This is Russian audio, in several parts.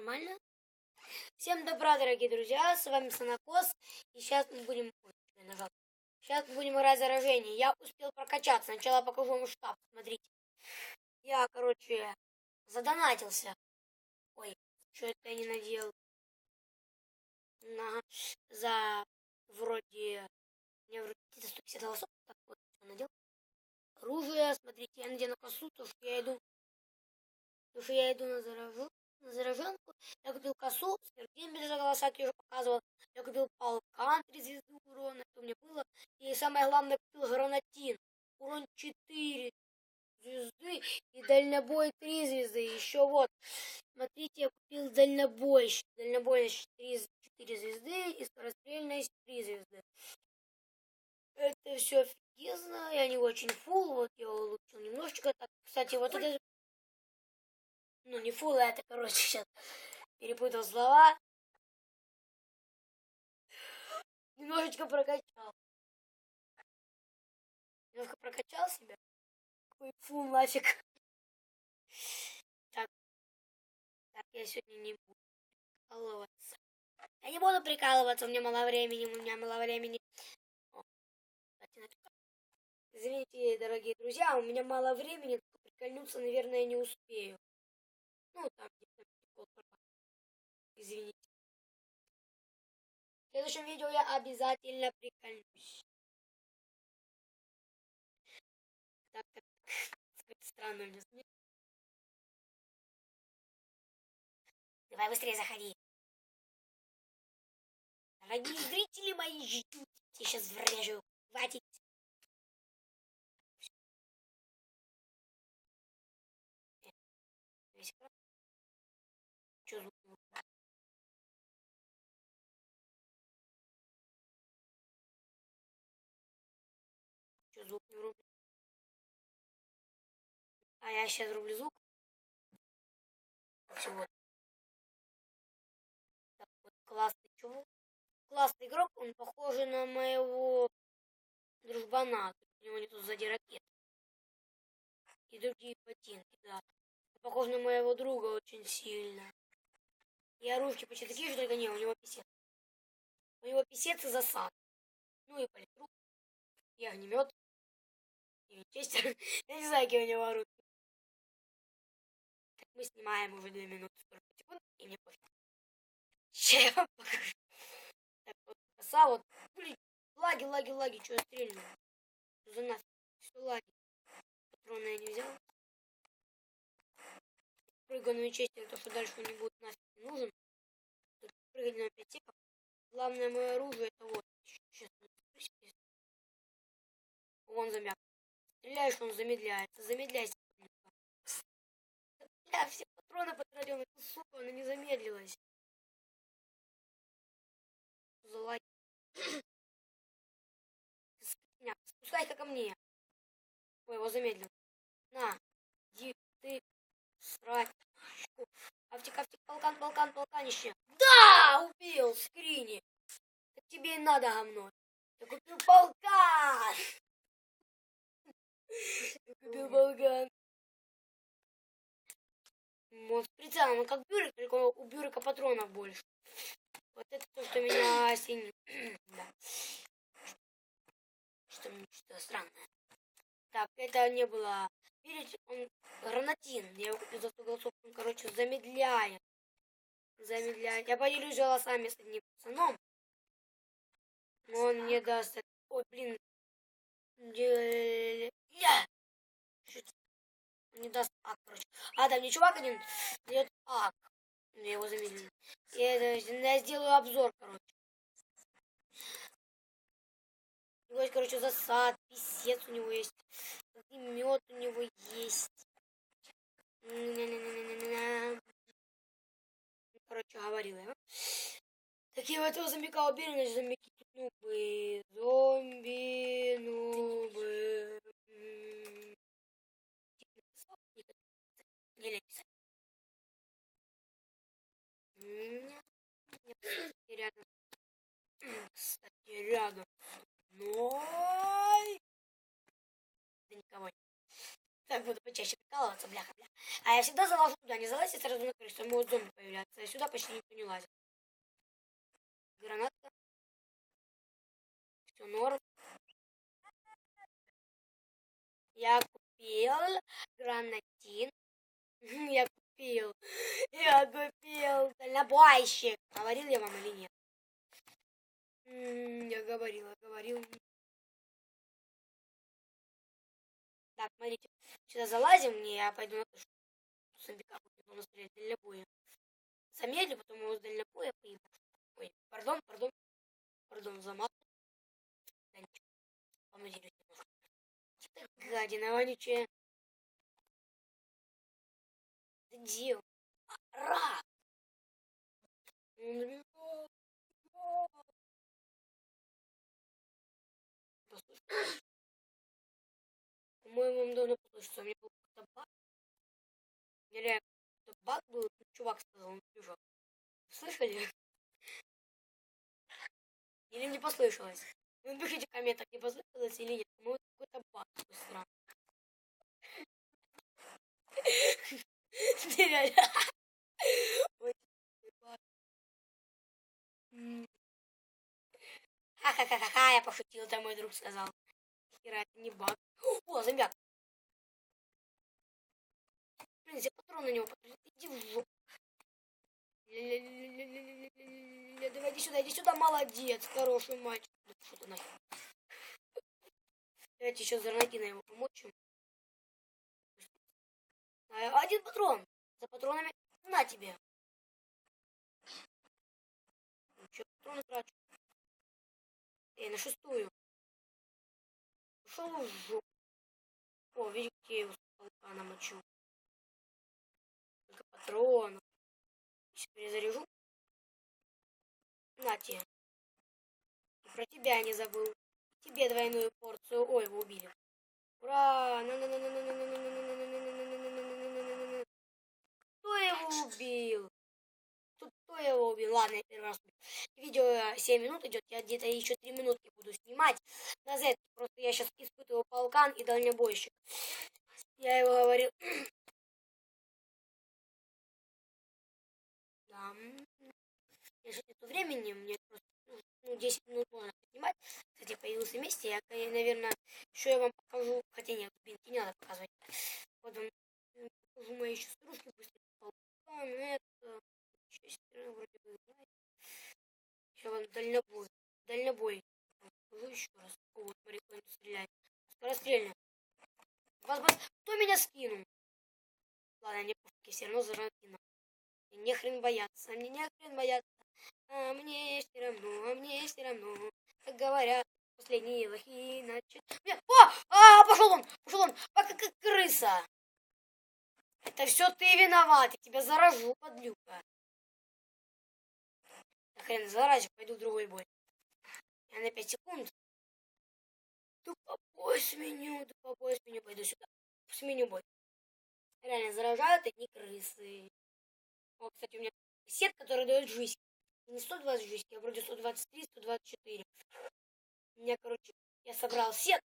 Нормально? Всем добра, дорогие друзья, с вами Санакос, и сейчас мы будем... Сейчас мы будем играть заражение. Я успел прокачаться, сначала покажу вам штаб, смотрите. Я, короче, задонатился. Ой, что это я не надел? На, за вроде... Меня вроде 150 голосов, так вот, надел. Оружие, смотрите, я надену косу, то что я иду... То что я иду на заражу на зараженку. Я купил косу, Сергей без голоса я уже показывал. Я купил полкан, 3 звезды урона, это у меня было. И самое главное, купил гранатин. Урон 4 звезды и дальнобой 3 звезды. Еще вот, смотрите, я купил дальнобой. Дальнобойность 4, 4 звезды и скорострельность 3 звезды. Это все офигенно, я не очень фул, вот я улучшил немножечко. Так, кстати, вот это ну, не фул, это, короче, сейчас перепутал слова. Немножечко прокачал. Немножко прокачал себя. Какой фул нафиг. Так. Так, я сегодня не буду прикалываться. Я не буду прикалываться, у меня мало времени, у меня мало времени. Извините, дорогие друзья, у меня мало времени, прикольнуться, наверное, не успею. Ну, там где-то Извините. В следующем видео я обязательно прикольнусь. Так, так, так. Странно смех. Давай быстрее заходи. Дорогие зрители мои ждут. Я сейчас врежу. Хватит. Звук не врублен? А я сейчас врублю звук. Все вот. Так вот, классный чувак. Классный игрок, он похож на моего дружбана. У него нету сзади ракет. И другие ботинки, да. Похож на моего друга очень сильно. И оружки почти такие же, только не, у него писец. У него писец и засад. Ну и политрук. И огнемет. И винчестер. Я не знаю, какие у него оружия. Так мы снимаем уже 2 минуты 40 секунд, и мне пофиг. Сейчас я вам покажу. Так, вот коса, вот. Блин, лаги, лаги, лаги, что я стрельну? Что за нас? Что лаги? Патроны я не взял. Прыгаю на винчестер, то что дальше не будет нафиг не нужен. Тут прыгать на 5 секунд. Главное мое оружие это вот. Сейчас он замяк. Стреляешь, он замедляется. Замедляйся. Я все патроны потратил суку, она не замедлилась. За лайк. Спускайся ко мне. Ой, его замедлил. На, иди ты срать. Автик, автик, полкан, полкан, полканище. Да, убил, скрини. Так тебе и надо, говно. Я купил полкан. Полкан. Вот с прицелом, он как бюрик, только у бюрика патронов больше. Вот это то, что меня сильно... да. Что мне что-то странное. Так, это не было Видите, он гранатин. Я его купил за 100 голосов. Он, короче, замедляет. Замедляет. Я поделюсь голосами с одним пацаном. Но он мне даст... Ой, блин. Не даст ак, короче. А, да, мне чувак один дает ак. Я его замедлил. Я, я сделаю обзор, короче. У него есть, короче, засад, писец у него есть. Мед у него есть. Короче, говорил я. Такие вот его зомбика убили, значит, тут Нубы, зомби, нубы. Рядом. Кстати, рядом. Ной! Да никого нет. Так буду почаще прикалываться, бляха, бля. А я всегда залажу туда, не залазь, я сразу на крышу, там могут зомби появляться. Я сюда почти никто не лазит. Гранатка что норм. Я купил гранатин. Я купил. Я купил дальнобойщик. Говорил я вам или нет? Я говорила, говорил. Так, смотрите. Сюда залазим, мне я пойду на крышу. Зомбика буду стрелять дальнобоя. Замедлю, потом его с дальнобоя поеду. Ой, пардон, пардон. Пардон за мат. Гадина вонючая. Где он? Рак! Послушай. По-моему, он давно послушался. У меня был какой-то баг. У реально какой-то баг был. Чувак сказал, он бежал. Слышали? Или не послышалось? Ну, напишите в комментах, не познакомилась или нет. Ну, какой-то баг странный. Ха-ха-ха-ха, я пошутил, это мой друг сказал. Хера, это не баг. О, зомбяк. Блин, все патроны на него потрясли. Иди в жопу. Давай иди сюда, иди сюда, молодец, хороший мальчик. Да что ты нахер? Давайте еще Зарнагина его помочим. Один патрон. За патронами на тебе. Еще патроны трачу. Эй, на шестую. Ушел в жопу. О, видите, я его намочу. Только патрон. Сейчас перезаряжу. На тебе. Про тебя не забыл. Тебе двойную порцию. Ой, его убили. Ура! Кто его убил? Кто его убил? Ладно, я первый раз убил. Видео 7 минут идет, я где-то еще 3 минутки буду снимать. На Z. Просто я сейчас испытываю полкан и дальнобойщик. Я его говорил. Я сейчас нету времени, мне просто ну, 10 минут можно снимать. Кстати, появился вместе. Я, наверное, еще я вам покажу. Хотя нет, блин, не надо показывать. Вот вам покажу мои еще стружки быстрее. Полкан, это... Честно, вроде бы, знаете. Еще вам дальнобой. Дальнобой. Покажу еще раз. О, вот, смотри, стреляет. Скорострельно. Вас, вас, кто меня скинул? Ладно, не пофиг, все равно зажал кинул. Не хрен бояться, мне не хрен бояться. А мне все равно, а мне все равно. Как говорят, последние лохи, значит... О! А, пошел он! Пошел он! Пока как крыса! Это все ты виноват, я тебя заражу, подлюка. Да хрен заразю, пойду в другой бой. Я на 5 секунд. Тупо сменю, тупо сменю, пойду сюда. Сменю бой. Реально заражают одни крысы. О, кстати, у меня сет, который дает жизнь. Не 120 жизнь, а вроде 123, 124. У меня, короче, я собрал сет.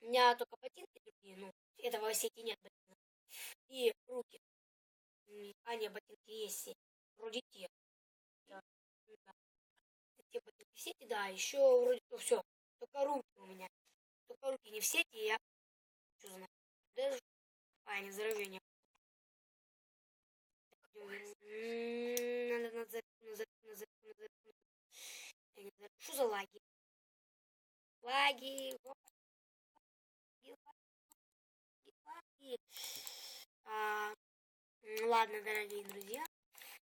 У меня только ботинки другие, ну, этого сети нет ботинок. И руки. А, нет, ботинки есть сеть. Вроде те. Да. да. Те ботинки в сети, да, еще вроде, ну, все. Только руки у меня. Только руки не в сети, я... Что знаю. Даже... А, не заражение. Надо назад, назад, назад, назад. Что за лаги? Лаги. Лаги. А, ладно, дорогие друзья.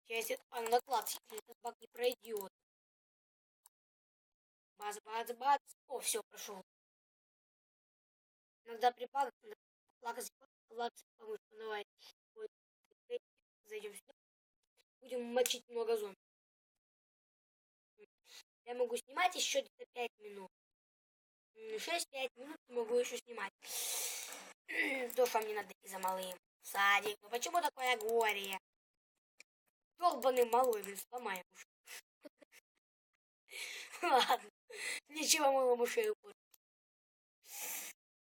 Сейчас а, наклад этот баг не пройдет. Бац, бац, бац. О, все, прошел. Иногда при багах надо плакать, помочь. Давай зайдем сюда. Будем мочить много зомби. Я могу снимать еще где-то 5 минут. 6-5 минут могу еще снимать. То, что мне надо идти за малым. Садик. Ну почему такое горе? Долбанный малой, блин, сломаем уж. Ладно. Ничего малому шею будет.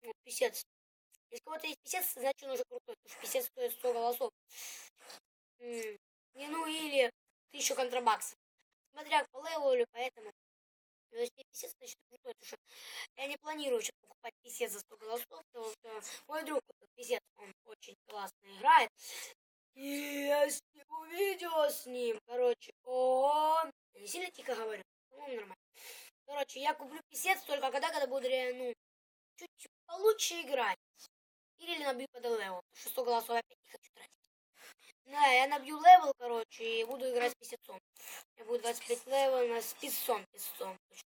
Вот, писец. Если у кого-то есть писец, значит он уже крутой, потому что писец стоит 100 голосов. Не, ну или тысячу контрабаксов. Смотря по левелу, поэтому. Но если писец, значит крутой, потому что я не планирую сейчас покупать писец за 100 голосов, потому что мой друг, этот писец, он очень классно играет. И я сниму видео с ним, короче, он... Я не сильно тихо говорю, по-моему, нормально. Короче, я куплю писец только когда, когда буду, ну, чуть-чуть получше играть. Или набью под левел. 600 голосов опять не хочу тратить. Да, я набью левел, короче, и буду играть с писецом. Я буду 25 левел на с писцом, писцом. Точно.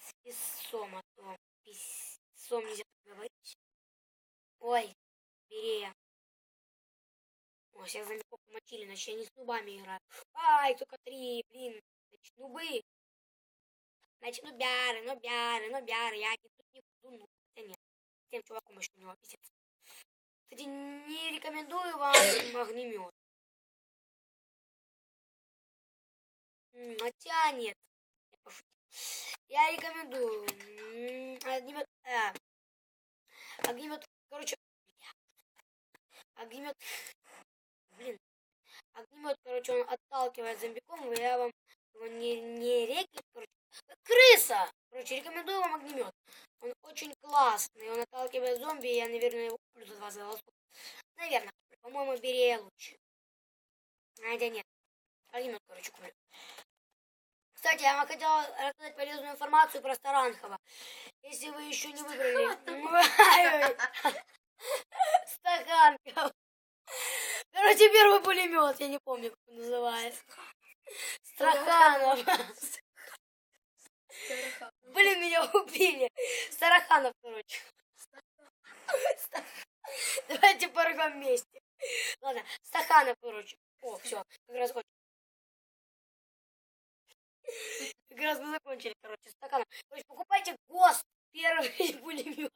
С писцом, а то писцом нельзя говорить. Ой, Берея. О, сейчас зомбиков помочили, значит я не с нубами играю. Ай, только три, блин. Значит, нубы. Значит, нубяры, нубяры, нубяры. Я не тут не буду, ну, хотя нет. Тем чуваком еще у него писец. Кстати, не рекомендую вам огнемет. Хотя нет. Я рекомендую. Огнемет. а, Огнемет. Короче. Огнемет. Блин. Огнемет, короче, он отталкивает зомбиков, и я вам его не, не реки, короче. Крыса! Короче, рекомендую вам огнемет. Он очень классный, он отталкивает зомби, и я, наверное, его куплю за 20 голосов. Наверное. По-моему, Берея лучше. Хотя нет. Огнемет, короче, куплю. Кстати, я вам хотела рассказать полезную информацию про Старанхова. Если вы еще не выбрали... Стаканков. Короче, первый пулемет, я не помню, как он называется. Страханов. Блин, меня убили. Стараханов, короче. Давайте порвем вместе. Ладно, Стаханов, короче. О, все, как раз кончили. Как раз мы закончили, короче, стаканом. Короче, покупайте ГОСТ, первый пулемет.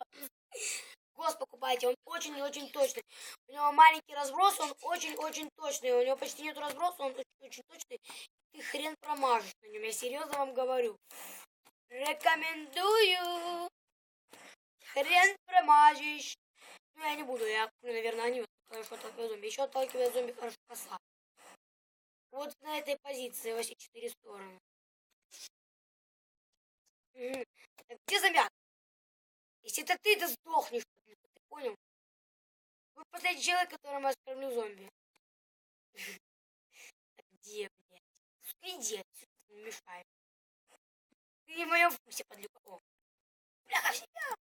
ГОСТ покупайте, он очень и очень точный. У него маленький разброс, он очень-очень точный. У него почти нет разброса, он очень-очень точный. Ты хрен промажешь на нем, я серьезно вам говорю. Рекомендую. Хрен промажешь. Ну, я не буду, я куплю, наверное, вот хорошо отталкивают зомби. Еще отталкивает зомби хорошо коса. Вот на этой позиции во все четыре стороны. Так, Где зомбяк? Если это ты, ты сдохнешь. Ты понял? Вы последний человек, которому я скормлю зомби. Так Где, блядь? Сука, иди отсюда, мешай. И в моем все подлюка. О. Бляха в себя.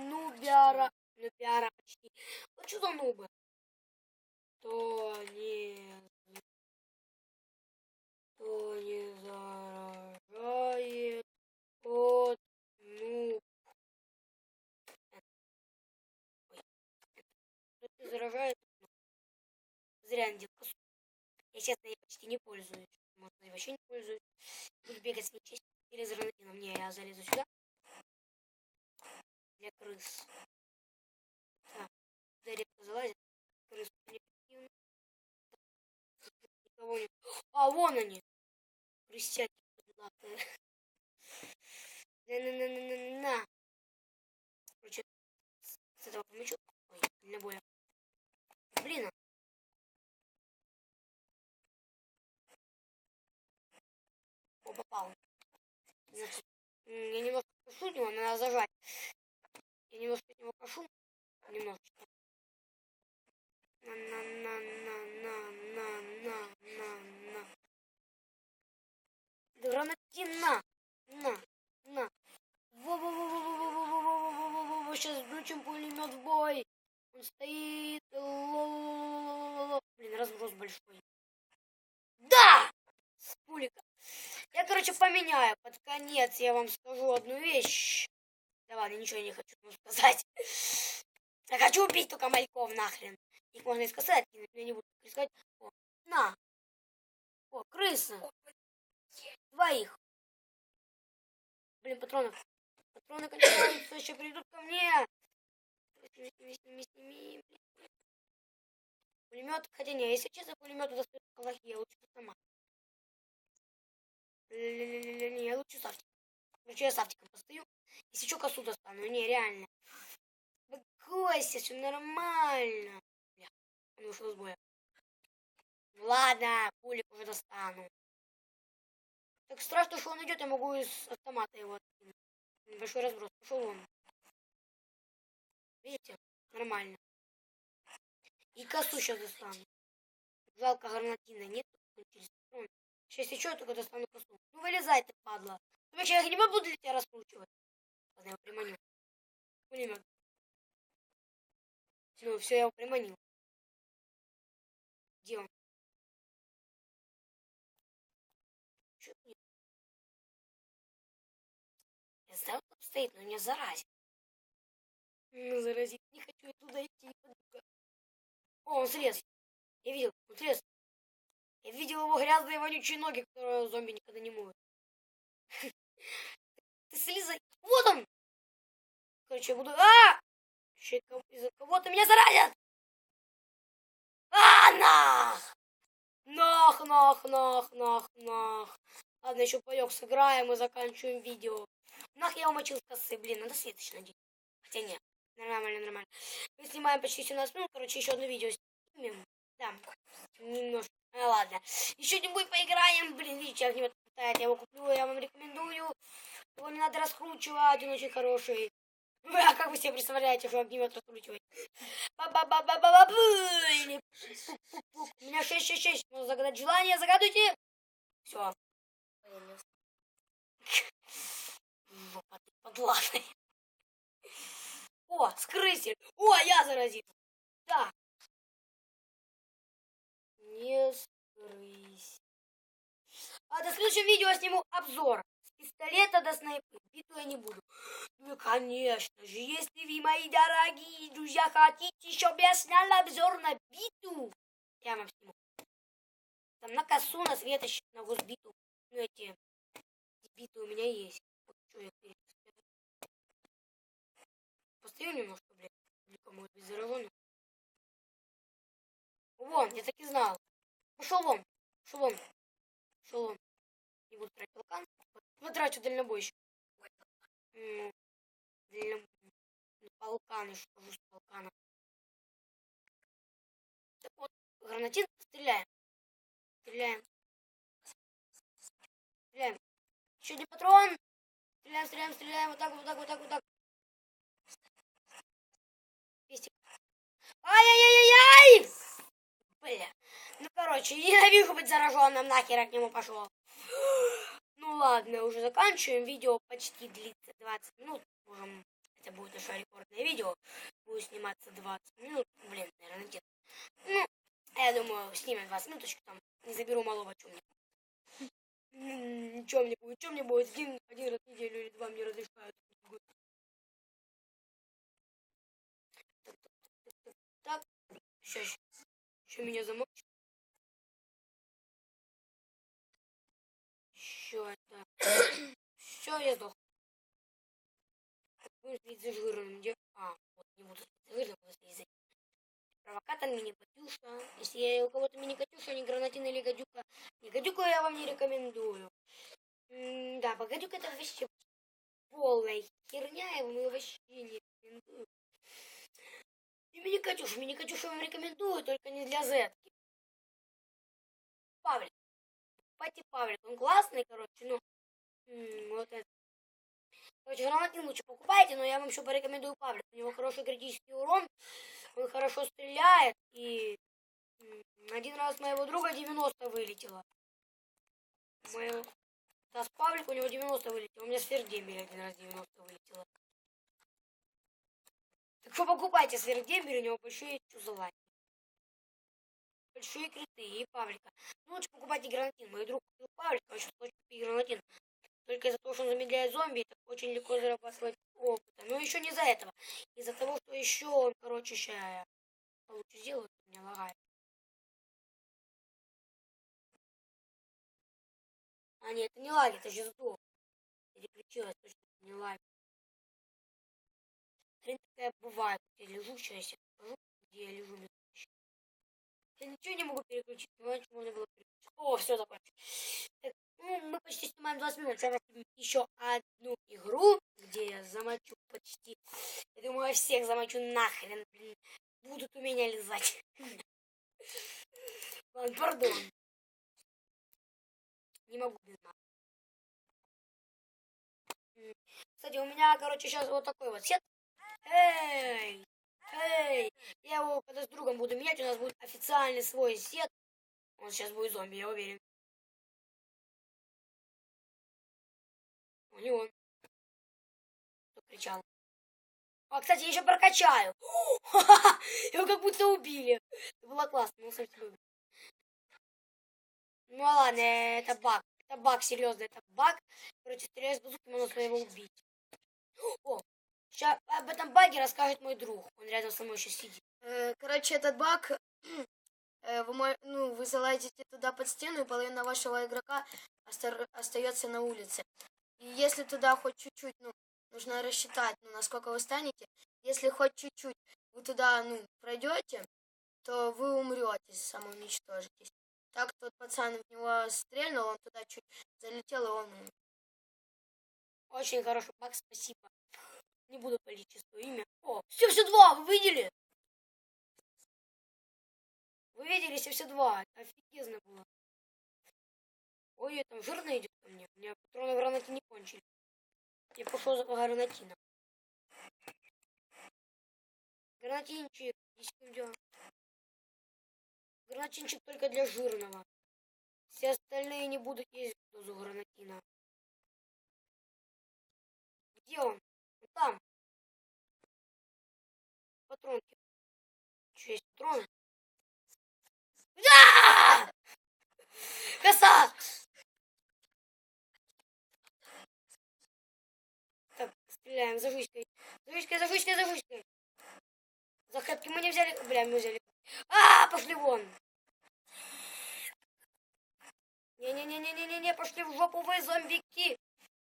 Нубяра. Нубяра почти. Ну что за нубы? То не... То не заражает от нуб. Заражает Зря надел косу. Я, честно, ей почти не пользуюсь. Может, и вообще не пользуюсь. Буду бегать с нечестью. Или с гранатином. Не, я залезу сюда. Для крыс. Так, сюда редко залазят. Крыс. Никого нет. А, вон они. Крысяки. На-на-на-на-на-на. Короче, с этого помечу. Ой, для боя. Блин, попал. Я немножко прошу от него, надо зажать. Я немножко от него прошу. Немножечко. На-на-на-на-на-на-на-на. Да гранатина! На, на. Во-во-во-во-во-во-во-во-во-во-во. Сейчас включим пулемет в бой. Он стоит. Блин, разброс большой. Да! С пулика. Короче, поменяю. Под конец я вам скажу одну вещь. Да ладно, ничего не хочу сказать. Я хочу убить только мальков нахрен. Их можно и сказать, но не буду искать. О, на. О, крысы. Двоих. Блин, патронов. Патроны кончаются, еще придут ко мне. Пулемет, хотя не, если честно, пулемет достает калахи, я лучше сама. Не, я лучше сафтик. Короче, я сафтиком постою. Если что, косу достану. Не, реально. Успокойся, все нормально. Бля, он вышел из боя. Ладно, пулик уже достану. Так страшно, что он идет, я могу из автомата его откинуть. Большой разброс. Пошел он. Видите? Нормально. И косу сейчас достану. Жалко, гранатина нет. Сейчас еще только достану косу. Ну вылезай ты, падла. Ну, вообще, я не буду тебя раскручивать. Ладно, я его приманю. Пулемет. Все, все, я его приманил. Где он? Чё нет? Я знаю, там стоит, но меня заразит. Ну, заразит. Не хочу я туда идти. О, он слез. Я видел, он слез. Я видел его грязные вонючие ноги, которые зомби никогда не моют. Ты слезай. Вот он! Короче, я буду... А! Из-за кого-то меня заразят! А, нах! Нах, нах, нах, нах, нах. Ладно, еще поек сыграем и заканчиваем видео. Нах, я умочил косы. Блин, надо светоч надеть. Хотя нет. Нормально, нормально. Мы снимаем почти 17 минут. Короче, еще одно видео снимем. Да, немножко. А, ладно. Еще где-нибудь поиграем. Блин, видите, огнемет пытает. Я его куплю, я вам рекомендую. Его не надо раскручивать, он очень хороший. А как вы себе представляете, что огнемет раскручивать? Ба-ба-ба-ба-ба-ба! У меня 666. Можно загадать желание, загадывайте. Все. Ты подлатная. О, скрытие. О, я заразил. Так. Не скрыть. А до следующего видео сниму обзор. С пистолета до снайпы. Биту я не буду. Ну, конечно же, если вы, мои дорогие друзья, хотите, чтобы я снял обзор на биту, я вам сниму. Там на косу, на светоч, на госбиту. Ну, эти, биты у меня есть. Вот я Постою немножко, блядь. Или кому-то без зараженных. Вон, я так и знал. Пошел вон. Пошел вон. Пошел вон. Не буду тратить полкан. Потрачу дальнобойщик. Ну, дальноб... Полканы, что же с полкана. Так вот, гранатин стреляем. Стреляем. Стреляем. Еще один патрон. Стреляем, стреляем, стреляем. Вот так, вот так, вот так, вот так. Пестик. Ай-яй-яй-яй! Бля. Ну, короче, ненавижу быть зараженным, нахер от нему пошел. Ну ладно, уже заканчиваем. Видео почти длится 20 минут. Можем, это будет наше рекордное видео. Будет сниматься 20 минут. Блин, наверное, где-то. Ну, я думаю, снимем 20 минуточек там. Не заберу малого, чем мне. Ничего мне будет, что мне будет, один, один раз в неделю или два мне разрешают. Так, сейчас, еще меня замочит. Еще это. Все, я сдох. Будем следить за жирным. Где? А, вот не буду жирным, буду следить за Провокатор мини-катюша. Если я у кого-то мини-катюша, не гранатина или гадюка. Не гадюку я вам не рекомендую. М да, богадюк это вообще полная херня, его мы вообще не рекомендую. И мини-катюша, мини-катюша вам рекомендую, только не для зетки. Павлик. Пати Павлик, он классный, короче, ну, вот это. Короче, гранатин лучше покупайте, но я вам еще порекомендую Павлик. У него хороший критический урон, он хорошо стреляет, и один раз моего друга 90 вылетело. Моего... Да, с Павлик у него 90 вылетело, у меня с Фердембеля один раз 90 вылетело. Так что покупайте сверхдембель, у него большие чузалания. Большие криты и Павлика. Ну, лучше покупайте гранатин. Мой друг купил Павлика, а сейчас хочет купить гранатин. Только из-за того, что он замедляет зомби, это очень легко зарабатывать опыта. Но еще не из-за этого. Из-за того, что еще он, короче, сейчас получше сделает, меня лагает. А нет, это не лаги, это же сдох. Переключилась, точно не лаги. Бывает. Я лежу, сейчас я покажу, где я лежу. Я ничего не могу переключить, раньше можно было переключить. О, все закончил. Так, ну, мы почти снимаем 20 минут. Сейчас еще одну игру, где я замочу почти. Я думаю, я всех замочу нахрен, блин. Будут у меня лизать. Ладно, пардон. Не могу без мат. М. Кстати, у меня, короче, сейчас вот такой вот сет. Эй! Эй! Я его когда с другом буду менять, у нас будет официальный свой сет. Он сейчас будет зомби, я уверен. Он не он. Кто кричал. А, кстати, я еще прокачаю. Его как будто убили. Это было классно, ну, кстати, любит. Ну ладно, это баг. Это баг, серьезно, это баг. Короче, стреляю с базуки, можно своего убить. О, сейчас об этом баге расскажет мой друг. Он рядом со мной еще сидит. Э, Короче, этот баг, э, вы, ну, вы залазите туда под стену, и половина вашего игрока остается на улице. И если туда хоть чуть-чуть, ну, нужно рассчитать, ну, насколько вы станете. Если хоть чуть-чуть вы туда, ну, пройдете, то вы умрете, самоуничтожитесь. Так тот пацан в него стрельнул, он туда чуть залетел, и он. Очень хороший баг, спасибо. Не буду палить чувство имя. О, все, все два, вы видели? Вы видели все, все два? Офигезно было. Ой, там жирно идет ко мне. У меня патроны гранаты не кончили. Я пошел за гранатином. Гранатинчик, иди сюда. Гранатинчик только для жирного. Все остальные не будут есть дозу гранатина. Где он? Там. Патронки. Что, есть патроны? Да! Коса! Так, стреляем за жучкой. За жучкой, за жучкой, за жучкой. За хэпки мы не взяли. Бля, мы взяли. А, пошли вон. Не-не-не-не-не-не, пошли в жопу вы, зомбики.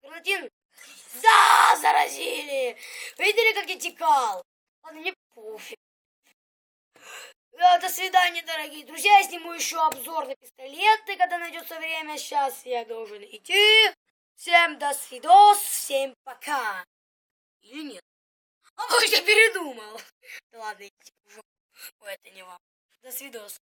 Гранатин. Да, заразили. Видели, как я текал? Ладно, мне пофиг. Да, до свидания, дорогие друзья. Я сниму еще обзор на пистолеты, когда найдется время. Сейчас я должен идти. Всем до свидос, всем пока. Или нет? А может, я передумал. Да ладно, идите. Ой, это не вам. До свидос.